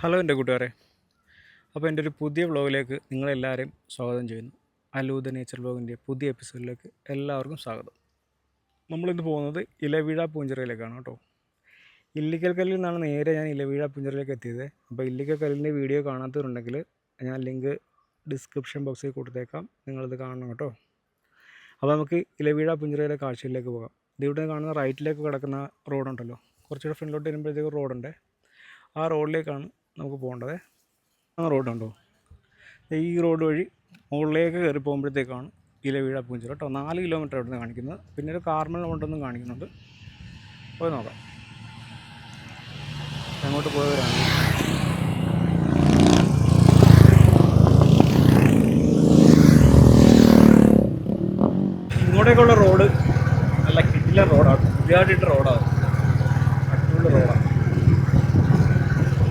Hello എന്റെ കൂട്ടുകാരെ. അപ്പോൾ എന്റെ ഒരു പുതിയ വ്ളോഗിലേക്ക് നിങ്ങളെല്ലാവരെയും സ്വാഗതം ചെയ്യുന്നു. അലൂദ നേച്ചർ വ്ളോഗിന്റെ പുതിയ എപ്പിസോഡിലേക്ക് എല്ലാവർക്കും സ്വാഗതം. നമ്മളിന്ന് പോകുന്നത് ഇലവീഴ പൂഞ്ചിറയിലേക്കാണ് കേട്ടോ. ഇല്ലിക്കൽ കല്ലിൽ നിന്നാണ് നേരെ ഞാൻ ഇലവീഴ പൂഞ്ചിറയിലേക്ക് എത്തിയത്. അപ്പോൾ ഇല്ലിക്കൽ കല്ലിന്റെ വീഡിയോ കാണാത്തവരുണ്ടെങ്കിൽ ഞാൻ ലിങ്ക് ഡിസ്ക്രിപ്ഷൻ ബോക്സിൽ കൊടുത്തേക്കാം. നിങ്ങളത് കാണണം കേട്ടോ. അപ്പോൾ നമുക്ക് ഇലവീഴ പുഞ്ചിറയിലെ കാഴ്ചയിലേക്ക് പോകാം. ഇതിവിടെ കാണുന്ന റൈറ്റിലേക്ക് കിടക്കുന്ന റോഡുണ്ടല്ലോ. കുറച്ചുകൂടെ ഫ്രണ്ടിലോട്ട് വരുമ്പോഴത്തേക്ക് റോഡുണ്ട്. ആ റോഡിലേക്കാണ് നമുക്ക് പോകേണ്ടത്. ആ റോഡുണ്ടോ? ഈ റോഡ് വഴി മുകളിലേക്ക് കയറി പോകുമ്പോഴത്തേക്കാണ് ഇലവീഴ പൂഞ്ചിറ കേട്ടോ. നാല് കിലോമീറ്റർ അവിടെ നിന്ന് കാണിക്കുന്നത്. പിന്നെ ഒരു കാർമൽ ഉണ്ടെന്നും കാണിക്കുന്നുണ്ട്. പോയി നോക്കാം. അങ്ങോട്ട് പോയവരാണ്. ഇങ്ങോട്ടേക്കുള്ള റോഡ് നല്ല കിറ്റില റോഡാണ്. പുതിയതായിട്ടിട്ട റോഡാണ്. അടിപൊളി റോഡാണ്.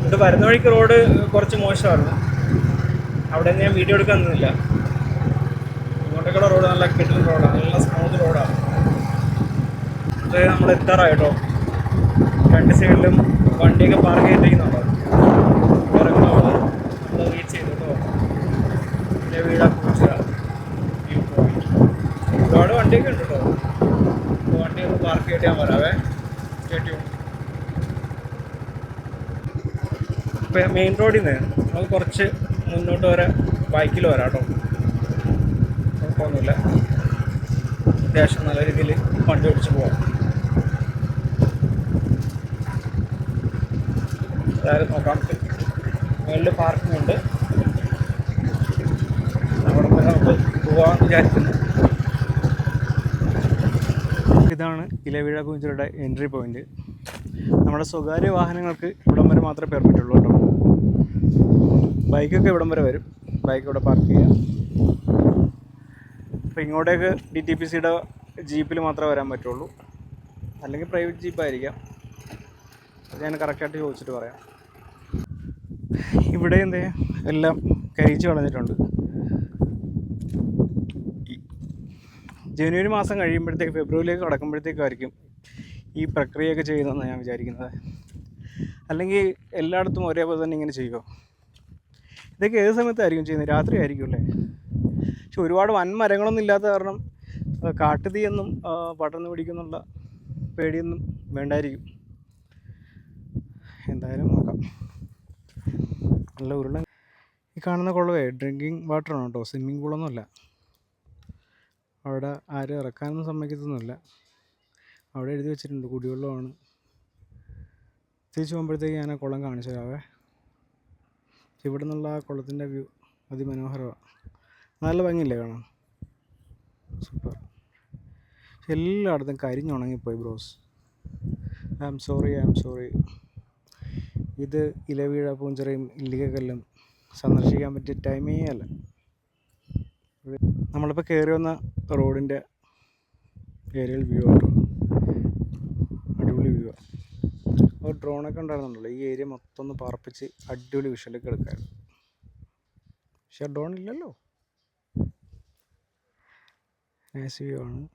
ഇത് വരുന്ന വഴിക്ക് റോഡ് കുറച്ച് മോശമായിരുന്നു. അവിടെ ഞാൻ വീഡിയോ എടുക്കാൻ നിന്നില്ല. ഇങ്ങോട്ടേക്കുള്ള റോഡ് നല്ല കിട്ടുന്ന റോഡാണ് നല്ല സ്മൂത്ത് റോഡാണ് അതായത് നമ്മൾ എത്താറായിട്ടോ രണ്ട് സൈഡിലും വണ്ടിയൊക്കെ പാർക്ക് ചെയ്തിരിക്കുന്നുണ്ടോ. ഇറങ്ങുമ്പോൾ നമ്മൾ ഒരുപാട് വണ്ടിയൊക്കെ ഉണ്ട് കേട്ടോ. ഒന്ന് പാർക്ക് ഞാൻ വരാവേ സ്റ്റേറ്റ്യൂൺ ഇപ്പം മെയിൻ റോഡിൽ നിന്ന് നമുക്ക് കുറച്ച് മുന്നോട്ട് വരെ ബൈക്കിൽ വരാം കേട്ടോ കുഴപ്പമൊന്നുമില്ല അത്യാവശ്യം നല്ല രീതിയിൽ വണ്ടി ഓടിച്ച് പോവാം. അതായത് നോക്കാം. മുകളിൽ പാർക്കിംഗ് ഉണ്ട്. അവിടെ നിന്ന് നമുക്ക് പോകാമെന്ന് വിചാരിക്കുന്നു. ഇതാണ് ഇലവിഴ പൂഞ്ചിറയുടെ എൻട്രി പോയിന്റ് നമ്മുടെ സ്വകാര്യ വാഹനങ്ങൾക്ക് ഇവിടം വരെ മാത്രമേ പെർമിറ്റ് ഉള്ളൂ കേട്ടോ. ബൈക്കൊക്കെ ഇവിടം വരെ വരും. ബൈക്ക് ഇവിടെ പാർക്ക് ചെയ്യാം. അപ്പോൾ ഇങ്ങോട്ടേക്ക് ഡി ടി പി സിയുടെ ജീപ്പിൽ മാത്രമേ വരാൻ പറ്റുള്ളൂ. അല്ലെങ്കിൽ പ്രൈവറ്റ് ജീപ്പായിരിക്കാം ഞാൻ കറക്റ്റായിട്ട് ചോദിച്ചിട്ട് പറയാം. ഇവിടെ എന്തേ എല്ലാം കരിച്ചു കളഞ്ഞിട്ടുണ്ട്. ജനുവരി മാസം കഴിയുമ്പോഴത്തേക്ക് ഫെബ്രുവരിയിലേക്ക് കടക്കുമ്പോഴത്തേക്കായിരിക്കും ഈ പ്രക്രിയയൊക്കെ ചെയ്യുന്നതെന്ന് ഞാൻ വിചാരിക്കുന്നത്. അല്ലെങ്കിൽ എല്ലായിടത്തും ഒരേപോലെ തന്നെ ഇങ്ങനെ ചെയ്യുമോ ഇതൊക്കെ ഏത് സമയത്തായിരിക്കും ചെയ്യുന്നത്? രാത്രി ആയിരിക്കും അല്ലേ? പക്ഷെ ഒരുപാട് വൻ മരങ്ങളൊന്നും ഇല്ലാത്ത കാരണം കാട്ടുതീയെന്നും ആ, പിടിക്കുന്നുള്ള പേടിയൊന്നും വേണ്ടായിരിക്കും. എന്തായാലും നോക്കാം. നല്ല ഉരുള ഈ കാണുന്ന കുളവേ ഡ്രിങ്കിങ് വാട്ടറാണ് കേട്ടോ സ്വിമ്മിങ് പൂളൊന്നുമല്ല. അവിടെ ആരും ഇറക്കാനൊന്നും സമ്മതിക്കത്തൊന്നുമില്ല. അവിടെ എഴുതി വെച്ചിട്ടുണ്ട് കുടിവെള്ളമാണ്. തിരിച്ചു പോകുമ്പോഴത്തേക്ക് ഞാൻ ആ കുളം കാണിച്ചു തരാവേ ഇവിടെ നിന്നുള്ള ആ കുളത്തിന്റെ വ്യൂ അതിമനോഹരമാണ്. നല്ല ഭംഗിയില്ലേ കാണാൻ? സൂപ്പർ. എല്ലായിടത്തും കരിഞ്ഞുണങ്ങിപ്പോയി bros. I am sorry I am sorry ഇത് ഇലവീഴ പൂഞ്ചിറയും ഇല്ലികക്കല്ലും സന്ദർശിക്കാൻ പറ്റിയ ടൈമേ അല്ല. നമ്മളിപ്പോൾ കയറി വന്ന റോഡിന്റെ ഏരിയൽ വ്യൂ ആട്ടോ അടിപൊളി വ്യൂ ആണ് ഒരു ഡ്രോണൊക്കെ ഉണ്ടായിരുന്നുണ്ടല്ലോ ഈ ഏരിയ മൊത്തം ഒന്ന് പറപ്പിച്ച് അടിപൊളി വിഷലൊക്കെ എടുക്കായിരുന്നു. പക്ഷെ ഡ്രോൺ ഇല്ലല്ലോ. നൈസ് വ്യൂ ആണ്.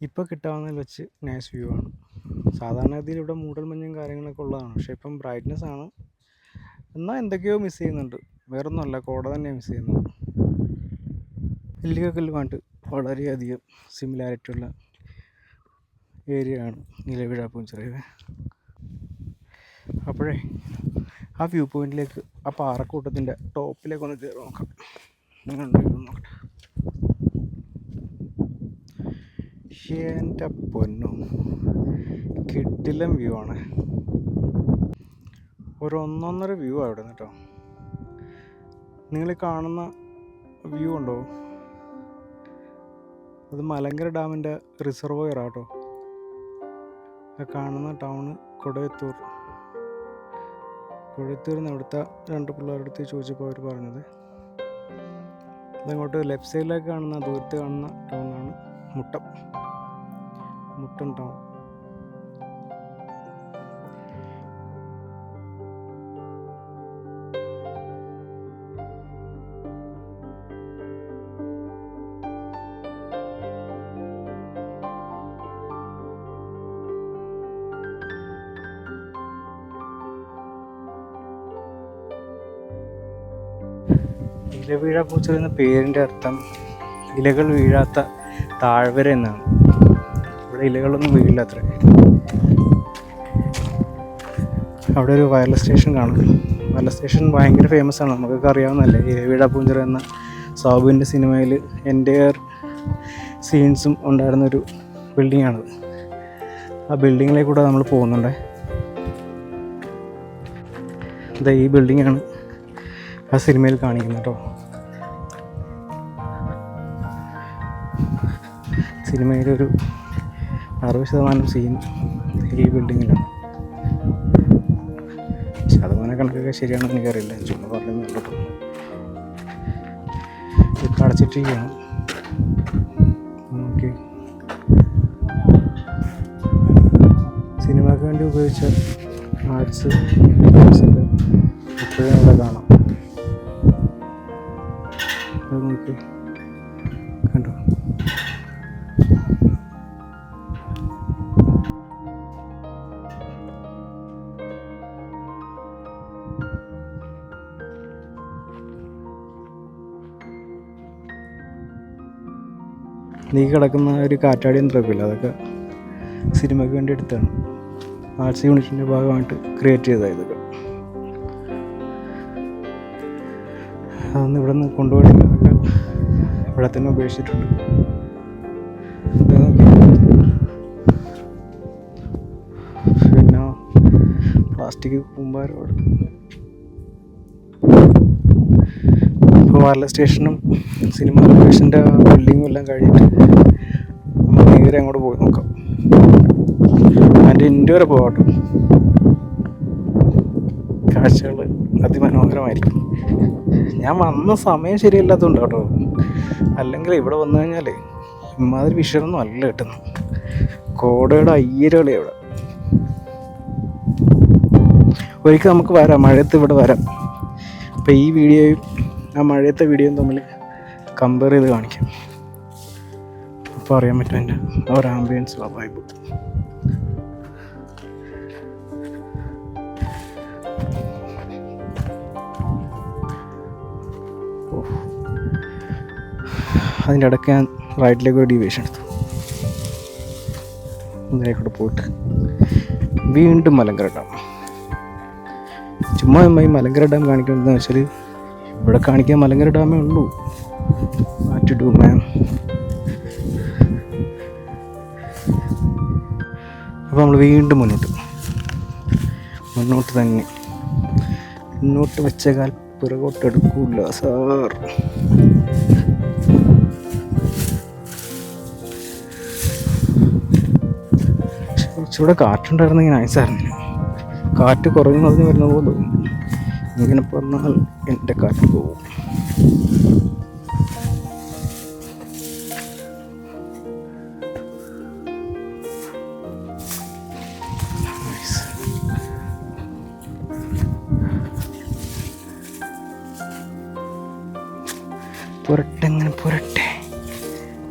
ഇപ്പോൾ കിട്ടാവുന്നതിൽ വെച്ച് നൈസ് വ്യൂ ആണ്. സാധാരണഗതിയിൽ ഇവിടെ മൂടൽ മഞ്ഞും കാര്യങ്ങളൊക്കെ ഉള്ളതാണ്. പക്ഷേ ഇപ്പം ബ്രൈറ്റ്നെസ് ആണ്. എന്നാൽ എന്തൊക്കെയോ മിസ് ചെയ്യുന്നുണ്ട്. വേറൊന്നുമല്ല കോട തന്നെ മിസ് ചെയ്യുന്നത്. ഇല്ലിക്കല്ലുമായിട്ട് വളരെയധികം സിമിലാരിറ്റി ഉള്ള ഏരിയ ആണ് നിലവിഴ പൂഞ്ചിറ അപ്പോഴേ ആ വ്യൂ പോയിന്റിലേക്ക് ആ പാറക്കൂട്ടത്തിന്റെ ടോപ്പിലേക്ക് ഒന്ന് കയറി നോക്കാം. നിങ്ങളുണ്ട് നോക്കട്ടെ. എന്റെ പൊന്നു കിട്ടിലും വ്യൂ ആണ്. ഒരു ഒന്നൊന്നര വ്യൂ ആണ് ഇവിടെ കേട്ടോ. നിങ്ങൾ കാണുന്ന വ്യൂ ഉണ്ടോ? അത് മലങ്കര ഡാമിന്റെ റിസർവോയർ ആട്ടോ കാണുന്ന ടൗണ് കൊടയത്തൂർ. കൊടയത്തൂരിൽ അവിടുത്തെ രണ്ട് പിള്ളേരുടെ അടുത്ത് ചോദിച്ചപ്പോൾ അവർ പറഞ്ഞത് അതങ്ങോട്ട് ലെഫ്റ്റ് സൈഡിലേക്ക് കാണുന്ന ദൂരത്ത് കാണുന്ന ടൗണാണ് മുട്ടം. മുട്ടം ടൗൺ ഇലവീഴ പൂച്ചൽ എന്ന പേരിന്റെ അർത്ഥം ഇലകൾ വീഴാത്ത താഴ്വര എന്നാണ്. ഇവിടെ ഇലകളൊന്നും വീഴില്ല അത്ര. അവിടെ ഒരു വയർലെസ് സ്റ്റേഷൻ കാണും. വയർലെസ് സ്റ്റേഷൻ ഭയങ്കര ഫേമസ് ആണ്. നമുക്കൊക്കെ അറിയാവുന്നതല്ലേ. ഇലവീഴ പൂഞ്ചിറ എന്ന സാബുവിന്റെ സിനിമയിൽ എന്റെ സീൻസും ഉണ്ടായിരുന്നൊരു ബിൽഡിംഗ് ആണത് ആ ബിൽഡിങ്ങിലേക്കൂടെ നമ്മൾ പോകുന്നുണ്ട്. ഇതാ ഈ ബിൽഡിങ്ങാണ് ആ സിനിമയിൽ കാണിക്കുന്നത് കേട്ടോ. സിനിമയിലെ ഒരു അറുപത് ശതമാനം സീൻ ഈ ബിൽഡിങ്ങിലാണ് ശതമാന കണക്കൊക്കെ ശരിയാണെന്ന് എനിക്കറിയില്ല. ചുമ്മാ കേട്ടോ ഇപ്പം അടച്ചിട്ടിരിക്കുകയാണ് ഓക്കെ സിനിമയ്ക്ക് വേണ്ടി ഉപയോഗിച്ച ആർട്സ് ഇപ്പോഴും അവിടെ കാണാം. നീ കിടക്കുന്ന ഒരു കാറ്റാടി യന്ത്രമൊക്കെ അതൊക്കെ സിനിമയ്ക്ക് വേണ്ടി എടുത്താണ്. ആർട്സ് യൂണിറ്റിന്റെ ഭാഗമായിട്ട് ക്രിയേറ്റ് ചെയ്ത ഇതൊക്കെ. അതൊന്നും ഇവിടെ നിന്ന് കൊണ്ടുപോയിട്ടില്ല. അതൊക്കെ ഇവിടെ തന്നെ ഉപേക്ഷിച്ചിട്ടുണ്ട്. നോക്കി. പിന്നെ പ്ലാസ്റ്റിക് കൂമ്പാരോട് ഇപ്പോൾ വയർലെസ് സ്റ്റേഷനും സിനിമ ലൊക്കേഷന്റെ ബിൽഡിങ്ങും എല്ലാം കഴിഞ്ഞിട്ട് നമ്മൾ നേരെ അങ്ങോട്ട് പോയി നോക്കാം. അതിന്റെ ഇൻഡു വരെ പോകട്ടെ കാഴ്ചകൾ അതിമനോഹരമായിരിക്കും. ഞാൻ വന്ന സമയം ശരിയല്ലാത്തതുകൊണ്ട് കേട്ടോ. അല്ലെങ്കിൽ ഇവിടെ വന്നു കഴിഞ്ഞാൽ ഇമാതിരി വിഷയമൊന്നും അല്ല കിട്ടുന്നത് കോടയുടെ അയ്യരളി അവിടെ. ഒരിക്കൽ നമുക്ക് വരാം. മഴയത്ത് ഇവിടെ വരാം. അപ്പോൾ ഈ വീഡിയോയും ആ മഴയത്തെ വീഡിയോയും തമ്മിൽ കമ്പയർ ചെയ്ത് കാണിക്കാം. അപ്പോൾ അറിയാൻ പറ്റും എന്റെ ആ ഒരു ആംബിയൻസ് ആ വൈബ് അതിന്റെ ഇടയ്ക്ക് ഞാൻ റൈറ്റിലേക്ക് ഒരു ഡീവിയേഷൻ എടുത്തു. ഇതിലേക്കൂടെ പോയിട്ട് വീണ്ടും മലങ്കര ഡാം ചുമ്മാ ഈ മലങ്കര ഡാം കാണിക്കുന്നതെന്ന് വെച്ചാൽ ഇവിടെ കാണിക്കാൻ മലങ്കര ഡാമേ ഉള്ളൂ. ടു ഡു മാം അപ്പോൾ നമ്മൾ വീണ്ടും മുന്നോട്ട്. മുന്നോട്ട് തന്നെ. മുന്നോട്ട് വെച്ച കാൽ പിറകോട്ട് എടുക്കൂല സാർ. കുറച്ചുകൂടെ കാറ്റുണ്ടായിരുന്നെങ്കിൽ നൈസായിരുന്നു കാറ്റ് കുറഞ്ഞു കുറഞ്ഞു വരുന്ന ഇങ്ങനെ പറഞ്ഞാൽ എന്റെ കാറ്റ് പോകും. പുരട്ടെങ്ങനെ പുരട്ടെ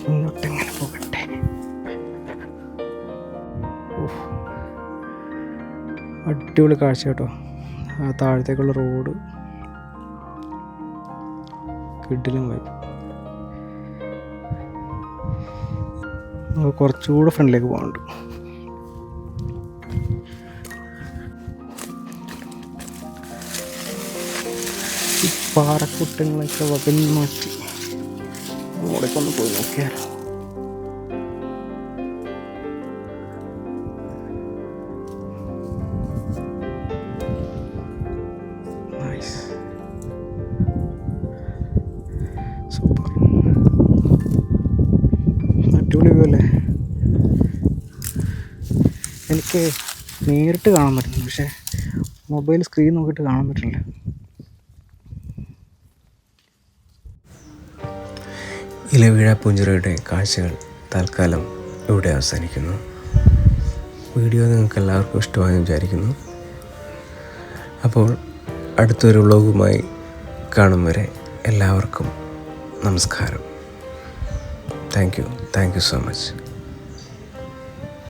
ഇങ്ങോട്ടെങ്ങനെ പോകട്ടെ. അടിപൊളി കാഴ്ച കേട്ടോ ആ താഴത്തേക്കുള്ള റോഡ് കിഡിലും പോയി നമുക്ക് കുറച്ചുകൂടെ ഫ്രണ്ടിലേക്ക് പോകാനുണ്ട്. ഈ പാറക്കുട്ടങ്ങളൊക്കെ വകഞ്ഞു മാറ്റി. അങ്ങോട്ടേക്കൊന്ന് പോയി നോക്കിയാലോ. സൂപ്പർ. അടിപൊളി വ്യൂ അല്ലേ എനിക്ക് നേരിട്ട് കാണാൻ പറ്റുന്നു പക്ഷേ മൊബൈൽ സ്ക്രീൻ നോക്കിയിട്ട് കാണാൻ പറ്റില്ല. ഇലവീഴ പുഞ്ചിറയുടെ കാഴ്ചകൾ തൽക്കാലം ഇവിടെ അവസാനിക്കുന്നു. വീഡിയോ നിങ്ങൾക്ക് എല്ലാവർക്കും ഇഷ്ടമായി വിചാരിക്കുന്നു. അപ്പോൾ അടുത്തൊരു വ്ളോഗുമായി കാണും വരെ എല്ലാവർക്കും നമസ്കാരം thank you thank you so much